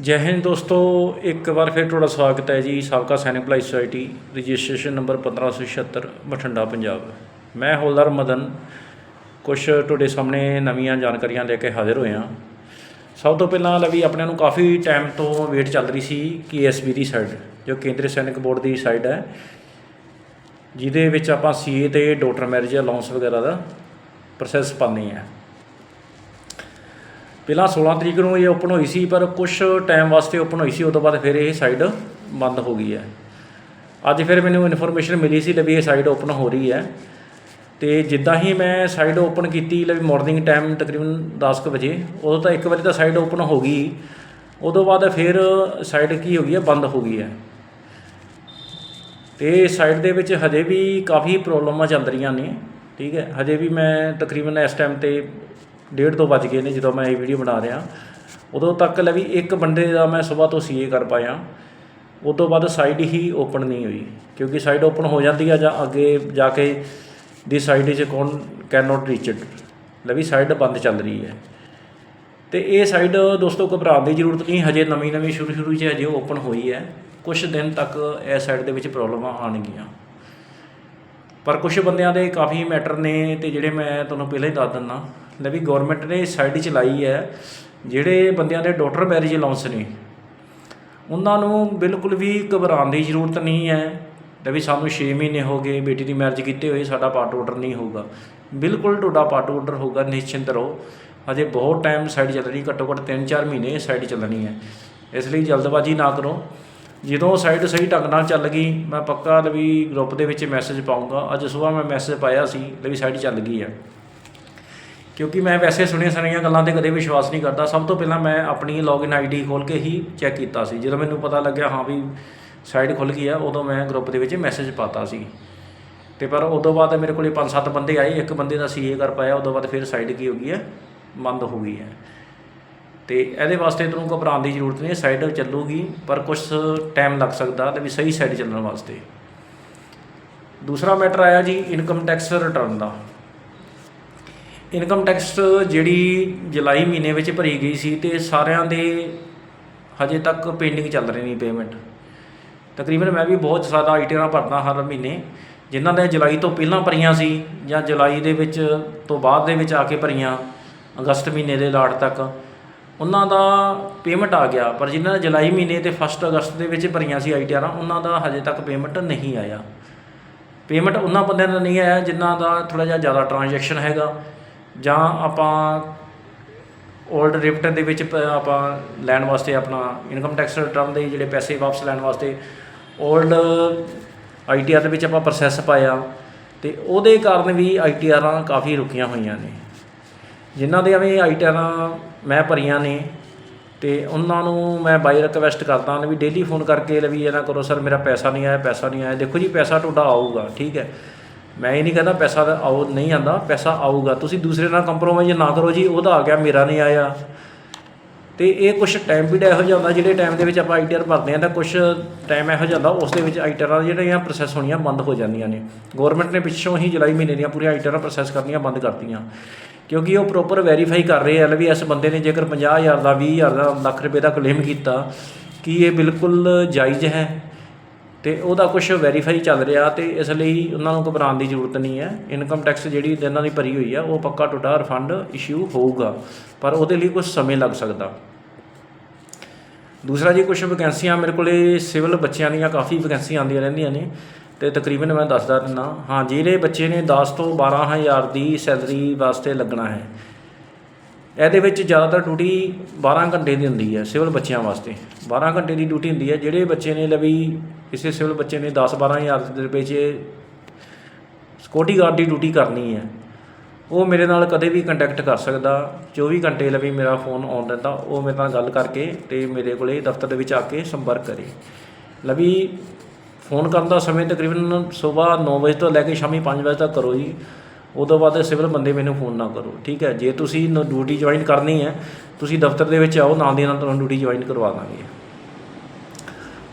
ਜੈ ਹਿੰਦ ਦੋਸਤੋ, ਇੱਕ ਵਾਰ ਫਿਰ ਤੁਹਾਡਾ ਸਵਾਗਤ ਹੈ ਜੀ ਸਾਬਕਾ ਸੈਨਿਕ ਭਲਾਈ society, registration number 1576 Bathinda, Punjab. ਮੈਂ ਹੌਲਦਾਰ ਮਦਨ ਕੁਝ ਤੁਹਾਡੇ ਸਾਹਮਣੇ ਨਵੀਆਂ ਜਾਣਕਾਰੀਆਂ ਲੈ ਕੇ ਹਾਜ਼ਰ ਹੋਏ ਹਾਂ। ਸਭ ਤੋਂ ਪਹਿਲਾਂ ਲਵੀ ਆਪਣਿਆਂ ਨੂੰ ਕਾਫੀ ਟਾਈਮ ਤੋਂ ਵੇਟ ਚੱਲ ਰਹੀ ਸੀ ਕਿ ਕੇਐਸਬੀ ਦੀ ਸਾਈਡ ਜੋ ਕੇਂਦਰੀ ਸੈਨਿਕ ਬੋਰਡ ਦੀ ਸਾਈਡ ਹੈ। ਜਿਹਦੇ ਵਿੱਚ ਆਪਾਂ ਸੀਏ ਤੇ ਡਾਕਟਰ ਮੈਰਿਜ ਅਲਾਉਂਸ ਵਗੈਰਾ ਦਾ ਪ੍ਰੋਸੈਸ ਪਾਉਂਦੇ ਹਾਂ। ਪਹਿਲਾਂ 16 ਤਰੀਕ ਨੂੰ ਇਹ ਓਪਨ ਹੋਈ ਸੀ, ਪਰ ਕੁਝ ਟਾਈਮ ਵਾਸਤੇ ਓਪਨ ਹੋਈ ਸੀ ਉਸ ਤੋਂ ਬਾਅਦ ਫਿਰ ਇਹ ਸਾਈਡ ਬੰਦ ਹੋ ਗਈ ਹੈ। ਅੱਜ ਫਿਰ ਮੈਨੂੰ ਇਨਫੋਰਮੇਸ਼ਨ ਮਿਲੀ ਸੀ ਵੀ ਇਹ ਸਾਈਡ ਓਪਨ ਹੋ ਰਹੀ ਹੈ। ਤੇ ਜਿੱਦਾਂ ਹੀ ਮੈਂ ਸਾਈਡ ਓਪਨ ਕੀਤੀ ਲਈ ਮਾਰਨਿੰਗ ਟਾਈਮ ਤਕਰੀਬਨ 10 ਕੁ ਵਜੇ, ਉਦੋਂ ਤਾਂ ਇੱਕ ਵਾਰੀ ਤਾਂ ਸਾਈਡ ਓਪਨ ਹੋ ਗਈ। ਉਦੋਂ ਬਾਅਦ ਫਿਰ ਸਾਈਡ ਕੀ ਹੋ ਗਈ ਹੈ? ਬੰਦ ਹੋ ਗਈ ਹੈ। ਤੇ ਸਾਈਡ ਦੇ ਵਿੱਚ ਹਜੇ ਵੀ ਕਾਫੀ ਪ੍ਰੋਬਲਮਾਂ ਚੱਲ ਰਹੀਆਂ ਨੇ, ਠੀਕ ਹੈ? ਹਜੇ ਵੀ ਮੈਂ ਤਕਰੀਬਨ ਇਸ ਟਾਈਮ ਤੇ ਡੇਢ ਤੋਂ ਵੱਜ ਗਏ ਨੇ ਜਦੋਂ ਮੈਂ ਇਹ ਵੀਡੀਓ ਬਣਾ ਰਿਹਾ। ਉਦੋਂ ਤੱਕ ਲੈ ਵੀ ਇੱਕ ਬੰਦੇ ਦਾ ਮੈਂ ਸਵੇਰ ਤੋਂ ਸੀਏ ਕਰ ਪਾਇਆ। ਉਸ ਤੋਂ ਬਾਅਦ ਸਾਈਡ ਹੀ ਓਪਨ ਨਹੀਂ ਹੋਈ, ਕਿਉਂਕਿ ਸਾਈਡ ਓਪਨ ਹੋ ਜਾਂਦੀ ਆ ਜਾਂ ਅੱਗੇ ਜਾ ਕੇ ਦੀ ਸਾਈਡ ਇਜ਼ ਕੌਣ ਕੈਨ ਨਾਟ ਰੀਚ ਇਟ ਲੈ ਵੀ ਸਾਈਡ ਬੰਦ ਚੱਲ ਰਹੀ ਹੈ। ਤੇ ਇਹ ਸਾਈਡ ਦੋਸਤੋ ਘਬਰਾਉਣ ਦੀ ਜ਼ਰੂਰਤ ਨਹੀਂ, ਹਜੇ ਨਵੀਂ ਨਵੀਂ ਸ਼ੁਰੂ ਸ਼ੁਰੂ 'ਚ ਹਜੇ ਓਪਨ ਹੋਈ ਹੈ। ਕੁਝ ਦਿਨ ਤੱਕ ਇਹ ਸਾਈਡ ਦੇ ਵਿੱਚ ਪ੍ਰੋਬਲਮਾਂ ਆਉਣਗੀਆਂ। ਪਰ ਕੁਝ ਬੰਦਿਆਂ ਦੇ ਕਾਫੀ ਮੈਟਰ ਨੇ ਤੇ ਜਿਹੜੇ ਮੈਂ ਤੁਹਾਨੂੰ ਪਹਿਲਾਂ ਹੀ ਦੱਸ ਦਿੰਦਾ ਲੈ ਵੀ ਗਵਰਨਮੈਂਟ ਨੇ ਸਾਈਡ ਚਲਾਈ ਹੈ, ਜਿਹੜੇ ਬੰਦਿਆਂ ਦੇ ਡਾਕਟਰ ਮੈਰਿਜ ਅਲਾਉਂਸ ਨੇ, ਉਹਨਾਂ ਨੂੰ ਬਿਲਕੁਲ ਵੀ ਘਬਰਾਉਣ ਦੀ ਜ਼ਰੂਰਤ ਨਹੀਂ ਹੈ। ਲੈ ਵੀ ਸਾਨੂੰ 6 ਮਹੀਨੇ ਹੋ ਗਏ, ਬੇਟੀ ਦੀ ਮੈਰਿਜ ਕੀਤੇ ਹੋਏ, ਸਾਡਾ ਪਾਰਟ ਆਰਡਰ ਨਹੀਂ ਹੋਊਗਾ। ਬਿਲਕੁਲ ਤੁਹਾਡਾ ਪਾਰਟ ਆਰਡਰ ਹੋਊਗਾ, ਨਿਸ਼ਚਿੰਤ ਰਹੋ। ਅਜੇ ਬਹੁਤ ਟਾਈਮ ਸਾਈਡ ਚੱਲਣੀ ਘੱਟੋ ਘੱਟ 3-4 ਮਹੀਨੇ ਸਾਈਡ ਚੱਲਣੀ ਹੈ। ਇਸ ਲਈ ਜਲਦਬਾਜ਼ੀ ਨਾ ਕਰੋ। ਜਦੋਂ ਸਾਈਡ ਸਹੀ ਢੰਗ ਨਾਲ ਚੱਲ ਗਈ, ਮੈਂ ਪੱਕਾ ਲਵੀ ਗਰੁੱਪ ਦੇ ਵਿੱਚ ਮੈਸੇਜ ਪਾਉਂਗਾ ਅੱਜ ਸਵੇਰ ਮੈਂ ਮੈਸੇਜ ਪਾਇਆ ਸੀ ਲਵੀ ਸਾਈਡ ਚੱਲ ਗਈ ਹੈ। ਕਿਉਂਕਿ ਮੈਂ ਵੈਸੇ ਸੁਣੀਆਂ ਸੁਣੀਆਂ ਗੱਲਾਂ ਤੇ ਕਦੇ ਵਿਸ਼ਵਾਸ ਨਹੀਂ ਕਰਦਾ। ਸਭ ਤੋਂ ਪਹਿਲਾਂ ਮੈਂ ਆਪਣੀ ਲੌਗਇਨ ਆਈਡੀ ਖੋਲ ਕੇ ਹੀ ਚੈੱਕ ਕੀਤਾ ਸੀ। ਜਦੋਂ ਮੈਨੂੰ ਪਤਾ ਲੱਗਿਆ, ਹਾਂ ਵੀ ਸਾਈਡ ਖੁੱਲ ਗਈ ਆ, ਉਦੋਂ ਮੈਂ ਗਰੁੱਪ ਦੇ ਵਿੱਚ ਮੈਸੇਜ ਪਾਤਾ ਸੀ। ਤੇ ਪਰ ਉਦੋਂ ਬਾਅਦ ਮੇਰੇ ਕੋਲੇ 5-7 ਬੰਦੇ ਆਏ। ਇੱਕ ਬੰਦੇ ਦਾ ਸੀਏ ਕਰ ਪਾਇਆ, ਉਦੋਂ ਬਾਅਦ ਫਿਰ ਸਾਈਡ ਕੀ ਹੋ ਗਈ ਹੈ ਬੰਦ ਹੋ ਗਈ ਹੈ ਤੇ ਇਹਦੇ ਵਾਸਤੇ ਤੁਹਾਨੂੰ ਘਬਰਾਉਣ ਦੀ ਜ਼ਰੂਰਤ ਨਹੀਂ ਸਾਈਡ ਚੱਲੂਗੀ, ਪਰ ਕੁਝ ਟਾਈਮ ਲੱਗ ਸਕਦਾ ਤੇ ਵੀ ਸਹੀ ਸਾਈਡ ਚੱਲਣ ਵਾਸਤੇ। ਦੂਸਰਾ ਮੈਟਰ ਆਇਆ ਜੀ ਇਨਕਮ ਟੈਕਸ ਰਿਟਰਨ ਦਾ। ਇਨਕਮ ਟੈਕਸ ਜਿਹੜੀ ਜੁਲਾਈ ਮਹੀਨੇ ਵਿੱਚ ਭਰੀ ਗਈ ਸੀ ਤੇ ਸਾਰਿਆਂ ਦੇ ਹਜੇ ਤੱਕ ਪੇਂਡਿੰਗ ਚੱਲ ਰਹੀ ਨਹੀਂ ਪੇਮੈਂਟ ਤਕਰੀਬਨ ਮੈਂ ਵੀ ਬਹੁਤ ਜ਼ਿਆਦਾ ਆਈਟੀਆਂ ਭਰਦਾ ਹਰ ਮਹੀਨੇ, ਜਿਨ੍ਹਾਂ ਦੇ ਜੁਲਾਈ ਤੋਂ ਪਹਿਲਾਂ ਭਰੀਆਂ ਸੀ ਜਾਂ ਜੁਲਾਈ ਦੇ ਵਿੱਚ ਤੋਂ ਬਾਅਦ ਦੇ ਵਿੱਚ ਆ ਕੇ ਭਰੀਆਂ, ਅਗਸਤ ਮਹੀਨੇ ਦੇ ਲਾਟ ਤੱਕ, ਉਹਨਾਂ ਦਾ ਪੇਮੈਂਟ ਆ ਗਿਆ। ਪਰ ਜਿਨ੍ਹਾਂ ਨੇ ਜੁਲਾਈ ਮਹੀਨੇ ਤੇ 1 ਅਗਸਤ ਦੇ ਵਿੱਚ ਭਰੀਆਂ ਸੀ ਆਈਟੀਆਰ ਉਹਨਾਂ ਦਾ ਹਜੇ ਤੱਕ ਪੇਮੈਂਟ ਨਹੀਂ ਆਇਆ। ਪੇਮੈਂਟ ਉਹਨਾਂ ਬੰਦਿਆਂ ਦਾ ਨਹੀਂ ਆਇਆ, ਜਿਨ੍ਹਾਂ ਦਾ ਥੋੜਾ ਜਿਹਾ ਜ਼ਿਆਦਾ ਟ੍ਰਾਂਜੈਕਸ਼ਨ ਹੈਗਾ। ਜਾਂ ਆਪਾਂ ਓਲਡ ਰਿਪਟ ਦੇ ਵਿੱਚ ਪ- ਆਪਾਂ ਲੈਣ ਵਾਸਤੇ ਆਪਣਾ ਇਨਕਮ ਟੈਕਸ ਰਿਟਰਨ ਦੇ ਜਿਹੜੇ ਪੈਸੇ ਵਾਪਸ ਲੈਣ ਵਾਸਤੇ 올ਡ ਆਈਟੀਆਰ ਦੇ ਵਿੱਚ ਆਪਾਂ ਪ੍ਰੋਸੈਸ ਪਾਇਆ ਤੇ ਉਹਦੇ ਕਾਰਨ ਵੀ ਆਈਟੀਆਰਾਂ ਕਾਫੀ ਰੁਕੀਆਂ ਹੋਈਆਂ ਨੇ। ਜਿਨ੍ਹਾਂ ਦੇ ਐਵੇਂ ਆਈਟੀਆਰਾਂ ਮੈਂ ਭਰੀਆਂ ਨੇ ਤੇ ਉਹਨਾਂ ਨੂੰ ਮੈਂ ਬਾਈ ਰਿਕਵੈਸਟ ਕਰਦਾ ਹਾਂ ਵੀ ਡੇਲੀ ਫੋਨ ਕਰਕੇ ਵੀ ਇਹਨਾਂ ਕਰੋ ਸਰ ਮੇਰਾ ਪੈਸਾ ਨਹੀਂ ਆਇਆ, ਪੈਸਾ ਨਹੀਂ ਆਇਆ। ਦੇਖੋ ਜੀ, ਪੈਸਾ ਤੁਹਾਡਾ ਆਊਗਾ, ਠੀਕ ਹੈ। ਮੈਂ ਇਹ ਨਹੀਂ ਕਹਿੰਦਾ ਪੈਸਾ ਤਾਂ ਆਉ ਨਹੀਂ ਆਂਦਾ ਪੈਸਾ ਆਊਗਾ। ਤੁਸੀਂ ਦੂਸਰੇ ਨਾਲ ਕੰਪਰੋਮਾਈਜ਼ ਨਾ ਕਰੋ ਜੀ, ਉਹਦਾ ਆ ਗਿਆ, ਮੇਰਾ ਨਹੀਂ ਆਇਆ। ਤੇ ਇਹ ਕੁਝ ਟਾਈਮ ਪੀਰੀਅਡ ਇਹੋ ਜਿਹਾ ਹੁੰਦਾ, ਜਿਹੜੇ ਟਾਈਮ ਦੇ ਵਿੱਚ ਆਪਾਂ ਆਈਟੀਆਰ ਭਰਦੇ ਆ ਤਾਂ ਕੁਝ ਟਾਈਮ ਇਹੋ ਜਿਹਾ ਹੁੰਦਾ, ਉਸ ਦੇ ਵਿੱਚ ਆਈਟੀਆਰਾਂ ਜਿਹੜੀਆਂ ਪ੍ਰੋਸੈਸ ਹੋਣੀਆਂ ਬੰਦ ਹੋ ਜਾਂਦੀਆਂ ਨੇ। ਗਵਰਨਮੈਂਟ ਨੇ ਪਿੱਛੋਂ ਹੀ ਜੁਲਾਈ ਮਹੀਨੇ ਦੀਆਂ ਪੂਰੀਆਂ ਆਈਟੀਆਰਾਂ ਪ੍ਰੋਸੈਸ ਕਰਨੀਆਂ ਬੰਦ ਕਰਤੀਆਂ। ਕਿਉਂਕਿ ਉਹ ਪ੍ਰੋਪਰ ਵੈਰੀਫਾਈ ਕਰ ਰਹੇ ਆ ਵੀ ਇਸ ਬੰਦੇ ਨੇ ਜੇਕਰ 50000 ਦਾ 20000 ਦਾ ਲੱਖ ਰੁਪਏ ਦਾ ਕਲੇਮ ਕੀਤਾ, ਕਿ ਇਹ ਬਿਲਕੁਲ ਜਾਇਜ਼ ਹੈ? ਤੇ ਉਹਦਾ ਕੁਝ ਵੈਰੀਫਾਈ ਚੱਲ ਰਿਹਾ ਤੇ ਇਸ ਲਈ ਉਹਨਾਂ ਨੂੰ ਘਬਰਾਉਣ ਦੀ ਜ਼ਰੂਰਤ ਨਹੀਂ ਹੈ। ਇਨਕਮ ਟੈਕਸ ਜਿਹੜੀ ਇਹਨਾਂ ਦੀ ਭਰੀ ਹੋਈ ਆ, ਉਹ ਪੱਕਾ ਟੋਟਾ ਰਿਫੰਡ ਇਸ਼ੂ ਹੋਊਗਾ, ਪਰ ਉਹਦੇ ਲਈ ਕੁਝ ਸਮੇਂ ਲੱਗ ਸਕਦਾ। ਦੂਸਰਾ ਜੀ ਕੁਝ ਵੈਕੈਂਸੀਆਂ ਮੇਰੇ ਕੋਲੇ ਸਿਵਲ ਬੱਚਿਆਂ ਦੀਆਂ ਕਾਫੀ ਵੈਕੈਂਸੀਆਂ ਆਉਂਦੀਆਂ ਰਹਿੰਦੀਆਂ ਨੇ, ਤੇ ਤਕਰੀਬਨ ਮੈਂ ਦੱਸਦਾ ਦਿੰਦਾ। ਹਾਂ, ਜਿਹੜੇ ਬੱਚੇ ਨੇ 10 ਤੋਂ 12000 ਦੀ ਸੈਲਰੀ ਵਾਸਤੇ ਲੱਗਣਾ ਹੈ ਇਹਦੇ ਵਿੱਚ ਜ਼ਿਆਦਾਤਰ ਡਿਊਟੀ 12 ਘੰਟੇ ਦੀ ਹੁੰਦੀ ਹੈ ਸਿਵਲ ਬੱਚਿਆਂ ਵਾਸਤੇ। 12 ਘੰਟੇ ਦੀ ਡਿਊਟੀ ਹੁੰਦੀ ਹੈ, ਜਿਹੜੇ ਬੱਚੇ ਨੇ ਲਵੀ ਕਿਸੇ ਸਿਵਲ ਬੱਚੇ ਨੇ 10 12000 ਦੇ ਰੁਪਏ 'ਚ ਸਿਕਿਉਰਟੀ ਗਾਰਡ ਦੀ ਡਿਊਟੀ ਕਰਨੀ ਹੈ, ਉਹ ਮੇਰੇ ਨਾਲ ਕਦੇ ਵੀ ਕੰਟੈਕਟ ਕਰ ਸਕਦਾ। 24 ਘੰਟੇ ਲਵੀ ਮੇਰਾ ਫੋਨ ਆਨ ਰਹਿੰਦਾ ਉਹ ਮੇਰੇ ਨਾਲ ਗੱਲ ਕਰਕੇ ਤੇ ਮੇਰੇ ਕੋਲੇ ਦਫ਼ਤਰ ਦੇ ਵਿੱਚ ਆ ਕੇ ਸੰਪਰਕ ਕਰੇ। ਲਵੀ ਫੋਨ ਕਰਨ ਦਾ ਸਮੇਂ ਤਕਰੀਬਨ ਸਵੇਰ 9 ਵਜੇ ਤੋਂ ਲੈ ਕੇ ਸ਼ਾਮੀ 5 ਵਜੇ ਤੱਕ ਕਰੋ ਜੀ। ਉਦੋਂ ਬਾਅਦ ਸਿਵਲ ਬੰਦੇ ਮੈਨੂੰ ਫੋਨ ਨਾ ਕਰੋ, ਠੀਕ ਹੈ? ਜੇ ਤੁਸੀਂ ਡਿਊਟੀ ਜੁਆਇਨ ਕਰਨੀ ਹੈ, ਤੁਸੀਂ ਦਫ਼ਤਰ ਦੇ ਵਿੱਚ ਆਓ, ਨਾਲ ਦੀ ਨਾਲ ਤੁਹਾਨੂੰ ਡਿਊਟੀ ਜੁਆਇਨ ਕਰਵਾ ਦਾਂਗੇ।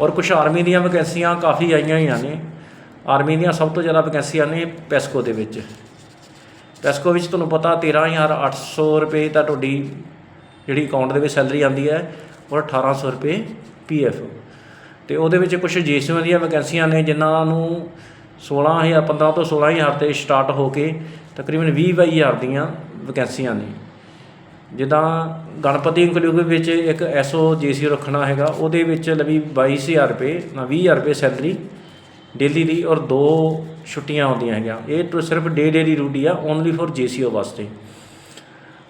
ਔਰ ਕੁਝ ਆਰਮੀ ਦੀਆਂ ਵੈਕੈਂਸੀਆਂ ਕਾਫੀ ਆਈਆਂ ਹੋਈਆਂ ਨੇ। ਆਰਮੀ ਦੀਆਂ ਸਭ ਤੋਂ ਜ਼ਿਆਦਾ ਵੈਕੈਂਸੀਆਂ ਨੇ ਪੈਸਕੋ ਦੇ ਵਿੱਚ। ਪੈਸਕੋ ਵਿੱਚ ਤੁਹਾਨੂੰ ਪਤਾ 13800 ਰੁਪਏ ਤਾਂ ਤੁਹਾਡੀ ਜਿਹੜੀ ਅਕਾਊਂਟ ਦੇ ਵਿੱਚ ਸੈਲਰੀ ਆਉਂਦੀ ਹੈ, ਔਰ 1800 ਰੁਪਏ ਪੀਐਫ ਤੇ ਉਹਦੇ ਵਿੱਚ ਕੁਝ ਜੀਸੀਆਂ ਦੀਆਂ ਵੈਕੈਂਸੀਆਂ ਨੇ, ਜਿਨ੍ਹਾਂ ਨੂੰ 16000 15 ਤੋਂ 16000 ਤੇ ਸਟਾਰਟ ਹੋ ਕੇ ਤਕਰੀਬਨ 20 ਬਾਈ ਹਜ਼ਾਰ ਦੀਆਂ ਵੈਕੈਂਸੀਆਂ ਨੇ। ਜਿੱਦਾਂ ਗਣਪਤੀ ਇੰਕਲੂਸਿਵ ਵਿੱਚ ਇੱਕ ਐਸਓ ਜੀਸੀ ਰੱਖਣਾ ਹੈਗਾ, ਉਹਦੇ ਵਿੱਚ ਲਵੀ 22000 ਰੁਪਏ ਨਾ 20000 ਰੁਪਏ ਸੈਲਰੀ ਡੇਲੀ ਦੀ ਔਰ ਦੋ ਛੁੱਟੀਆਂ ਆਉਂਦੀਆਂ ਹੈਗੀਆਂ। ਇਹ ਤਾਂ ਸਿਰਫ ਡੇ ਡੇ ਦੀ ਡਿਊਟੀ ਆ ਓਨਲੀ ਫॉर ਜੀਸੀਓ ਵਾਸਤੇ।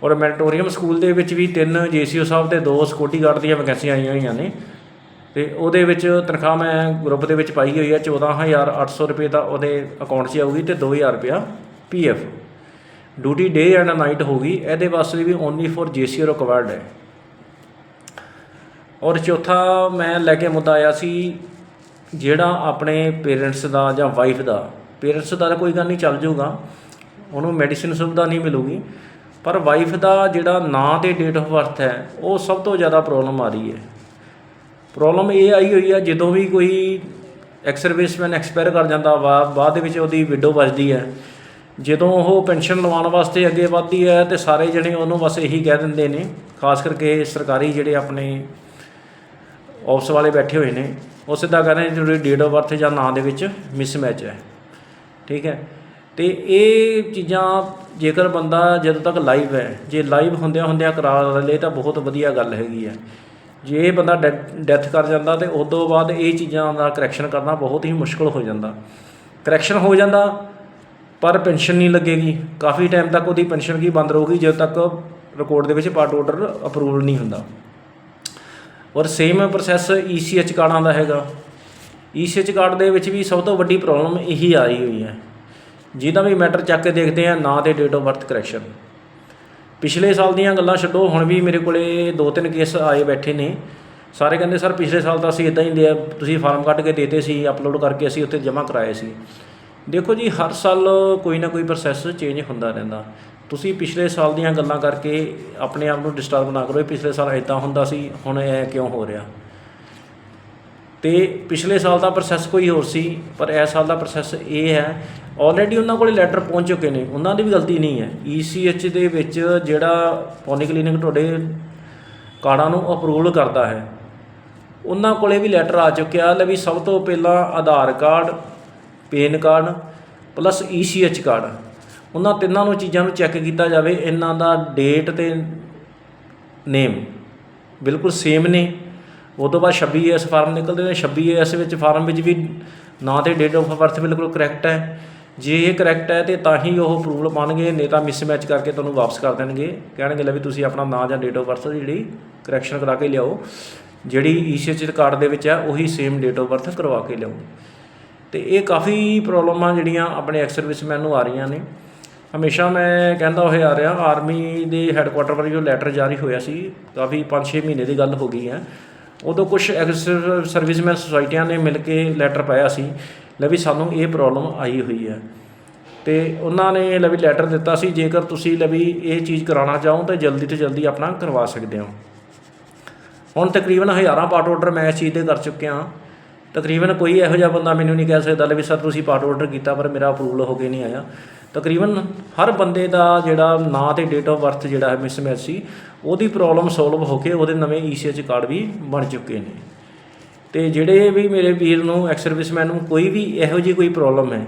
ਔਰ ਮੈਰੀਟੋਰੀਅਮ ਸਕੂਲ ਦੇ ਵਿੱਚ ਵੀ ਤਿੰਨ ਜੀਸੀਓ ਸਾਹਿਬ ਤੇ ਦੋ ਸਿਕਿਉਰਟੀ ਗਾਰਡ ਦੀਆਂ ਵੈਕੈਂਸੀਆਂ ਆਈਆਂ ਹੋਈਆਂ ਨੇ। ਤੇ ਉਹਦੇ ਵਿੱਚ ਤਨਖਾਹ ਮੈਂ ਗਰੁੱਪ ਦੇ ਵਿੱਚ ਪਾਈ ਹੋਈ ਹੈ 14800 ਰੁਪਏ ਦਾ ਉਹਦੇ ਅਕਾਊਂਟ 'ਚ ਆਊਗੀ ਤੇ 2000 ਰੁਪਇਆ PF duty day and night ਹੋਗੀ ਇਹਦੇ ਵਾਸਤੇ ਵੀ ਓਨਲੀ ਫॉर ਜੀਸੀਓ ਰਿਕੁਆਇਰਡ ਹੈ। ਔਰ ਚੌਥਾ ਮੈਂ ਲੈ ਕੇ ਮੁੱਦਾ ਆਇਆ ਸੀ, ਜਿਹੜਾ ਆਪਣੇ ਪੇਰੈਂਟਸ ਦਾ ਜਾਂ ਵਾਈਫ ਦਾ। ਪੇਰੈਂਟਸ ਦਾ ਤਾਂ ਕੋਈ ਗੱਲ ਨਹੀਂ, ਚੱਲ ਜਾਊਗਾ। ਉਹਨੂੰ ਮੈਡੀਸਿਨ ਸੁਵਿਧਾ ਨਹੀਂ ਮਿਲੂਗੀ। ਪਰ ਵਾਈਫ ਦਾ ਜਿਹੜਾ ਨਾਂ ਤੇ ਡੇਟ ਆਫ ਬਰਥ ਹੈ, ਉਹ ਸਭ ਤੋਂ ਜ਼ਿਆਦਾ ਪ੍ਰੋਬਲਮ ਆ ਰਹੀ ਹੈ। ਪ੍ਰੋਬਲਮ ਇਹ ਆਈ ਹੋਈ ਆ, ਜਦੋਂ ਵੀ ਕੋਈ ਐਕਸ ਸਰਵਿਸਮੈਨ ਐਕਸਪਾਇਰ ਕਰ ਜਾਂਦਾ ਵਾ ਬਾਅਦ ਦੇ ਵਿੱਚ ਉਹਦੀ ਵਿਡੋ ਵੱਜਦੀ ਹੈ ਜਦੋਂ ਉਹ ਪੈਨਸ਼ਨ ਲਵਾਉਣ ਵਾਸਤੇ ਅੱਗੇ ਵੱਧਦੀ ਹੈ ਤੇ ਸਾਰੇ ਜਿਹੜੇ ਉਹਨੂੰ ਬਸ ਇਹੀ ਕਹਿ ਦਿੰਦੇ ਨੇ, ਖਾਸ ਕਰਕੇ ਸਰਕਾਰੀ ਜਿਹੜੇ ਆਪਣੇ ਆਫਿਸ ਵਾਲੇ ਬੈਠੇ ਹੋਏ ਨੇ, ਉਹ ਸਿੱਧਾ ਕਹਿੰਦੇ ਨੇ ਤੁਹਾਡੀ ਡੇਟ ਆਫ ਬਰਥ ਜਾਂ ਨਾਂ ਦੇ ਵਿੱਚ ਮਿਸਮੈਚ ਹੈ ਠੀਕ ਹੈ? ਤੇ ਇਹ ਚੀਜ਼ਾਂ ਜੇਕਰ ਬੰਦਾ ਜਦੋਂ ਤੱਕ ਲਾਈਵ ਹੈ, ਜੇ ਲਾਈਵ ਹੁੰਦਿਆਂ ਹੁੰਦਿਆਂ ਕਰਾ ਲਏ ਤਾਂ ਬਹੁਤ ਵਧੀਆ ਗੱਲ ਹੈਗੀ ਹੈ ਜੇ ਇਹ ਬੰਦਾ ਡੈਥ ਕਰ ਜਾਂਦਾ ਤੇ ਉਸ ਤੋਂ ਬਾਅਦ ਇਹ ਚੀਜ਼ਾਂ ਦਾ ਕਰੈਕਸ਼ਨ ਕਰਨਾ ਬਹੁਤ ਹੀ ਮੁਸ਼ਕਲ ਹੋ ਜਾਂਦਾ। ਕਰੈਕਸ਼ਨ ਹੋ ਜਾਂਦਾ, ਪਰ ਪੈਨਸ਼ਨ ਨਹੀਂ ਲੱਗੇਗੀ। ਕਾਫੀ ਟਾਈਮ ਤੱਕ ਉਹਦੀ ਪੈਨਸ਼ਨ ਕੀ ਬੰਦ ਰਹੂਗੀ, ਜਦੋਂ ਤੱਕ ਰਿਕਾਰਡ ਦੇ ਵਿੱਚ ਪਾਰਟ ਆਰਡਰ ਅਪਰੂਵਲ ਨਹੀਂ ਹੁੰਦਾ। ਔਰ ਸੇਮ ਪ੍ਰੋਸੈਸ ਈਸੀਐਚ ਕਾਰਡਾਂ ਦਾ ਹੈਗਾ। ਈਸੀਐਚ ਕਾਰਡ ਦੇ ਵਿੱਚ ਵੀ ਸਭ ਤੋਂ ਵੱਡੀ ਪ੍ਰੋਬਲਮ ਇਹੀ ਆਈ ਹੋਈ ਹੈ। ਜਿਹਦਾ ਵੀ ਮੈਟਰ ਚੱਕ ਕੇ ਦੇਖਦੇ ਆ ਨਾਂ ਤੇ ਡੇਟ ਆਫ ਬਰਥ ਕਰੈਕਸ਼ਨ ਪਿਛਲੇ ਸਾਲ ਦੀਆਂ ਗੱਲਾਂ ਛੱਡੋ, ਹੁਣ ਵੀ ਮੇਰੇ ਕੋਲੇ ਦੋ ਤਿੰਨ ਕੇਸ ਆਏ ਬੈਠੇ ਨੇ। ਸਾਰੇ ਕਹਿੰਦੇ, ਸਰ, ਪਿਛਲੇ ਸਾਲ ਤਾਂ ਅਸੀਂ ਇਦਾਂ ਹੀ ਦੇ ਤੁਸੀਂ ਫਾਰਮ ਕੱਢ ਕੇ ਦੇਤੇ ਸੀ ਅਪਲੋਡ ਕਰਕੇ ਅਸੀਂ ਉੱਥੇ ਜਮ੍ਹਾਂ ਕਰਾਏ ਸੀ। ਦੇਖੋ ਜੀ, ਹਰ ਸਾਲ ਕੋਈ ਨਾ ਕੋਈ ਪ੍ਰੋਸੈਸ ਚੇਂਜ ਹੁੰਦਾ ਰਹਿੰਦਾ। ਤੁਸੀਂ ਪਿਛਲੇ ਸਾਲ ਦੀਆਂ ਗੱਲਾਂ ਕਰਕੇ ਆਪਣੇ ਆਪ ਨੂੰ ਡਿਸਟਰਬ ਨਾ ਕਰੋ ਪਿਛਲੇ ਸਾਲ ਇਦਾਂ ਹੁੰਦਾ ਸੀ, ਹੁਣ ਇਹ ਕਿਉਂ ਹੋ ਰਿਹਾ? ਤੇ ਪਿਛਲੇ ਸਾਲ ਦਾ ਪ੍ਰੋਸੈਸ ਕੋਈ ਹੋਰ ਸੀ, ਪਰ ਇਸ ਸਾਲ ਦਾ ਪ੍ਰੋਸੈਸ ਇਹ ਹੈ ਆਲਰੇਡੀ ਉਹਨਾਂ ਕੋਲੇ ਲੈਟਰ ਪਹੁੰਚ ਚੁੱਕੇ ਨੇ। ਉਹਨਾਂ ਦੀ ਵੀ ਗਲਤੀ ਨਹੀਂ ਹੈ। ECH ਦੇ ਵਿੱਚ ਜਿਹੜਾ ਪੋਲੀਕਲੀਨਿਕ ਤੁਹਾਡੇ ਕਾਰਡਾਂ ਨੂੰ ਅਪਰੂਵਲ ਕਰਦਾ ਹੈ, ਉਹਨਾਂ ਕੋਲੇ ਵੀ ਲੈਟਰ ਆ ਚੁੱਕਿਆ। ਲੈ ਵੀ ਸਭ ਤੋਂ ਪਹਿਲਾਂ Aadhaar card PAN card plus ECH card. ਉਹਨਾਂ ਤਿੰਨਾਂ ਨੂੰ ਚੀਜ਼ਾਂ ਨੂੰ ਚੈੱਕ ਕੀਤਾ ਜਾਵੇ। ਇਹਨਾਂ ਦਾ ਡੇਟ ਤੇ ਨੇਮ ਬਿਲਕੁਲ ਸੇਮ ਨੇ। ਉਹ ਤੋਂ ਬਾਅਦ 26 ਏਐਸ ਫਾਰਮ ਨਿਕਲਦੇ ਨੇ। 26 ਏਐਸ ਵਿੱਚ ਫਾਰਮ ਵਿੱਚ ਵੀ ਨਾਂ ਤੇ ਡੇਟ ਆਫ ਬਰਥ ਬਿਲਕੁਲ ਕਰੈਕਟ ਹੈ। ਜੇ ਇਹ ਕਰੈਕਟ ਹੈ ਤੇ ਤਾਂ ਹੀ ਉਹ ਅਪਰੂਵਲ ਪਾਣਗੇ ਨਹੀਂ ਤਾਂ ਮਿਸਮੈਚ ਕਰਕੇ ਤੁਹਾਨੂੰ ਵਾਪਸ ਕਰ ਦੇਣਗੇ। ਕਹਿਣਗੇ ਲੈ ਵੀ ਤੁਸੀਂ ਆਪਣਾ ਨਾਂ ਜਾਂ ਡੇਟ ਆਫ ਬਰਥ ਜਿਹੜੀ ਕਰੈਕਸ਼ਨ ਕਰਾ ਕੇ ਲਿਆਓ। ਜਿਹੜੀ ਈਸੀਐਚ ਕਾਰਡ ਦੇ ਵਿੱਚ ਹੈ, ਉਹੀ ਸੇਮ ਡੇਟ ਆਫ ਬਰਥ ਕਰਵਾ ਕੇ ਲਿਆਓ। ਤੇ ਇਹ ਕਾਫੀ ਪ੍ਰੋਬਲਮਾਂ ਜਿਹੜੀਆਂ ਆਪਣੇ ਐਕਸ ਸਰਵਿਸਮੈਨ ਨੂੰ ਆ ਰਹੀਆਂ ਨੇ। ਹਮੇਸ਼ਾ ਮੈਂ ਕਹਿੰਦਾ ਹੋਇਆ ਆ ਰਿਹਾ ਆਰਮੀ ਦੇ ਹੈੱਡਕੁਆਟਰ ਵੱਲੋਂ ਜੋ ਲੈਟਰ ਜਾਰੀ ਹੋਇਆ ਸੀ। ਕਾਫੀ 5-6 ਮਹੀਨੇ ਦੀ ਗੱਲ ਹੋ ਗਈ ਹੈ। ਉਦੋਂ ਕੁਝ ਐਕਸ ਸਰਵਿਸਮੈਨ ਸੁਸਾਇਟੀਆਂ ਨੇ ਮਿਲ ਕੇ ਲੈਟਰ ਪਾਇਆ ਸੀ, ਲੈ ਵੀ ਸਾਨੂੰ ਇਹ ਪ੍ਰੋਬਲਮ ਆਈ ਹੋਈ ਹੈ। ਤੇ ਉਹਨਾਂ ਨੇ ਲੈ ਵੀ ਲੈਟਰ ਦਿੱਤਾ ਸੀ, ਜੇਕਰ ਤੁਸੀਂ ਲੈ ਵੀ ਇਹ ਚੀਜ਼ ਕਰਾਉਣਾ ਚਾਹੋ ਤਾਂ ਜਲਦੀ ਤੋਂ ਜਲਦੀ ਆਪਣਾ ਕਰਵਾ ਸਕਦੇ ਹੋ। ਹੁਣ ਤਕਰੀਬਨ ਹਜ਼ਾਰਾਂ ਪਾਰਟ ਆਰਡਰ ਮੈਂ ਇਸ ਚੀਜ਼ ਦੇ ਕਰ ਚੁੱਕਿਆ ਤਕਰੀਬਨ ਕੋਈ ਇਹੋ ਜਿਹਾ ਬੰਦਾ ਮੈਨੂੰ ਨਹੀਂ ਕਹਿ ਸਕਦਾ, ਲੈ ਵੀ ਸਰ ਤੁਸੀਂ ਪਾਰਟ ਆਰਡਰ ਕੀਤਾ ਪਰ ਮੇਰਾ ਅਪਰੂਵਲ ਹੋ ਕੇ ਨਹੀਂ ਆਇਆ। ਤਕਰੀਬਨ ਹਰ ਬੰਦੇ ਦਾ ਜਿਹੜਾ ਨਾਂ ਤੇ ਡੇਟ ਆਫ ਬਰਥ ਜਿਹੜਾ ਹੈ ਮਿਸਮੈਚ ਸੀ ਉਹਦੀ ਪ੍ਰੋਬਲਮ ਸੋਲਵ ਹੋ ਕੇ ਉਹਦੇ ਨਵੇਂ ਈਸੀਐਚ ਕਾਰਡ ਵੀ ਬਣ ਚੁੱਕੇ ਨੇ। ਤੇ ਜਿਹੜੇ ਵੀ ਮੇਰੇ ਵੀਰ ਨੂੰ ਐਕਸ ਸਰਵਿਸਮੈਨ ਨੂੰ ਕੋਈ ਵੀ ਇਹੋ ਜਿਹੀ ਕੋਈ ਪ੍ਰੋਬਲਮ ਹੈ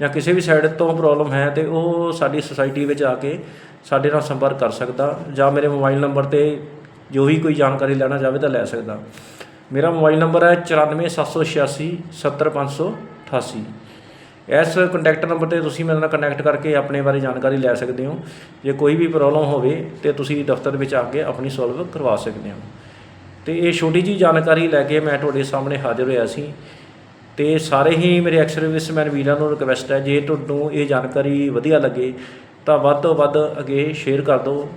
ਜਾਂ ਕਿਸੇ ਵੀ ਸਾਈਡ ਤੋਂ ਪ੍ਰੋਬਲਮ ਹੈ ਤੇ ਉਹ ਸਾਡੀ ਸੁਸਾਇਟੀ ਵਿੱਚ ਆ ਕੇ ਸਾਡੇ ਨਾਲ ਸੰਪਰਕ ਕਰ ਸਕਦਾ ਜਾਂ ਮੇਰੇ ਮੋਬਾਈਲ ਨੰਬਰ ਤੇ ਜੋ ਵੀ ਕੋਈ ਜਾਣਕਾਰੀ ਲੈਣਾ ਚਾਹਵੇ ਤਾਂ ਲੈ ਸਕਦਾ। ਮੇਰਾ ਮੋਬਾਈਲ ਨੰਬਰ ਹੈ 94786 70588 ਇਸ ਕੰਟੈਕਟ ਨੰਬਰ ਤੇ ਤੁਸੀਂ ਮੇਰੇ ਨਾਲ ਕੰਟੈਕਟ ਕਰਕੇ ਆਪਣੇ ਬਾਰੇ ਜਾਣਕਾਰੀ ਲੈ ਸਕਦੇ ਹੋ। ਜੇ ਕੋਈ ਵੀ ਪ੍ਰੋਬਲਮ ਹੋਵੇ ਤੇ ਤੁਸੀਂ ਦਫ਼ਤਰ ਵਿੱਚ ਆ ਕੇ ਆਪਣੀ ਸੋਲਵ ਕਰਵਾ ਸਕਦੇ ਹੋ। ਤੇ ਇਹ ਛੋਟੀ ਜੀ ਜਾਣਕਾਰੀ ਲੈ ਕੇ ਮੈਂ ਤੁਹਾਡੇ ਸਾਹਮਣੇ ਹਾਜ਼ਰ ਹੋਇਆ ਸੀ। ਤੇ ਸਾਰੇ ਹੀ ਮੇਰੇ ਐਕਸ ਸਰਵਿਸਮੈਨ ਵੀਰਾਂ ਨੂੰ ਰਿਕਵੈਸਟ ਹੈ, ਜੇ ਤੁਹਾਨੂੰ ਇਹ ਜਾਣਕਾਰੀ ਵਧੀਆ ਲੱਗੇ ਤਾਂ ਵੱਧ ਤੋਂ ਵੱਧ ਅੱਗੇ ਸ਼ੇਅਰ ਕਰ ਦਿਓ।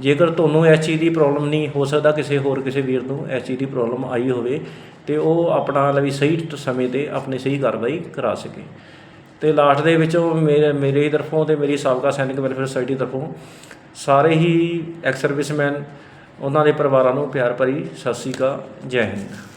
ਜੇਕਰ ਤੁਹਾਨੂੰ ਇਸ ਚੀਜ਼ ਦੀ ਪ੍ਰੋਬਲਮ ਨਹੀਂ ਹੋ ਸਕਦਾ ਕਿਸੇ ਹੋਰ ਕਿਸੇ ਵੀਰ ਨੂੰ ਇਸ ਚੀਜ਼ ਦੀ ਪ੍ਰੋਬਲਮ ਆਈ ਹੋਵੇ, ਤੇ ਉਹ ਆਪਣਾ ਲਈ ਸਹੀ ਸਮੇਂ ਤੇ ਆਪਣੀ ਸਹੀ ਕਾਰਵਾਈ ਕਰਾ ਸਕੇ। ਤੇ ਲਾਸਟ ਦੇ ਵਿੱਚ ਉਹ ਮੇਰੇ ਹੀ ਤਰਫੋਂ ਤੇ ਮੇਰੀ ਸਾਬਕਾ ਸੈਨਿਕ ਵੈਲਫੇਅਰ ਸੁਸਾਇਟੀ ਤਰਫੋਂ ਸਾਰੇ ਹੀ ਐਕਸ ਸਰਵਿਸਮੈਨ ਉਹਨਾਂ ਦੇ ਪਰਿਵਾਰਾਂ ਨੂੰ ਪਿਆਰ ਭਰੀ ਸਤਿ ਸ਼੍ਰੀ ਅਕਾਲ, ਜੈ ਹਿੰਦ।